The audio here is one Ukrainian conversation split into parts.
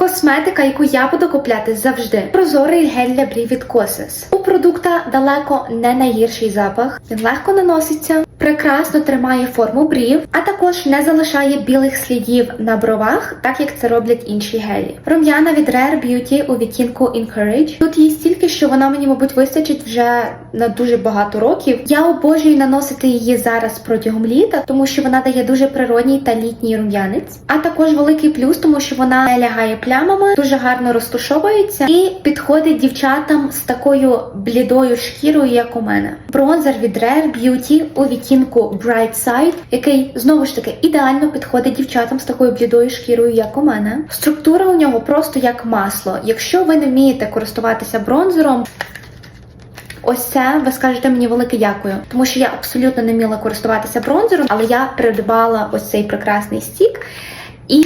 Косметика, яку я буду купляти завжди. Прозорий гель для брів від Kosas. У продукта далеко не найгірший запах. Він легко наноситься, прекрасно тримає форму брів, а також не залишає білих слідів на бровах, так як це роблять інші гелі. Рум'яна від Rare Beauty у відтінку Encourage. Тут її стільки, що вона мені, мабуть, вистачить вже на дуже багато років. Я обожнюю наносити її зараз протягом літа, тому що вона дає дуже природній та літній рум'янець. А також великий плюс, тому що вона не лягає плямами, дуже гарно розтушовується і підходить дівчатам з такою блідою шкірою, як у мене. Бронзер від Rare Beauty у відтінку Bright Side, який знову ж таки ідеально підходить дівчатам з такою блідою шкірою, як у мене. Структура у нього просто як масло. Якщо ви не вмієте користуватися бронзером, Ось це ви скажете мені велике дякую, тому що я абсолютно не вміла користуватися бронзером, але я придбала ось цей прекрасний стік. І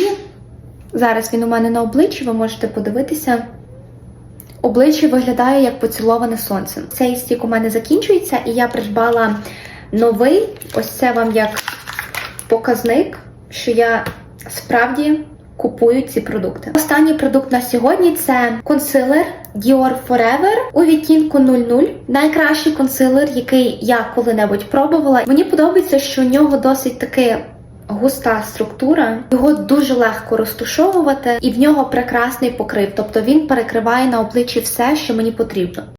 зараз він у мене на обличчі, ви можете подивитися. Обличчя виглядає як поціловане сонцем. Цей стік у мене закінчується, і я придбала новий. Ось це вам як показник, що я справді купую ці продукти. Останній продукт на сьогодні це консилер Dior Forever у відтінку 00. Найкращий консилер, який я коли-небудь пробувала. Мені подобається, що у нього досить таки густа структура, його дуже легко розтушовувати, і в нього прекрасний покрив, тобто він перекриває на обличчі все, що мені потрібно.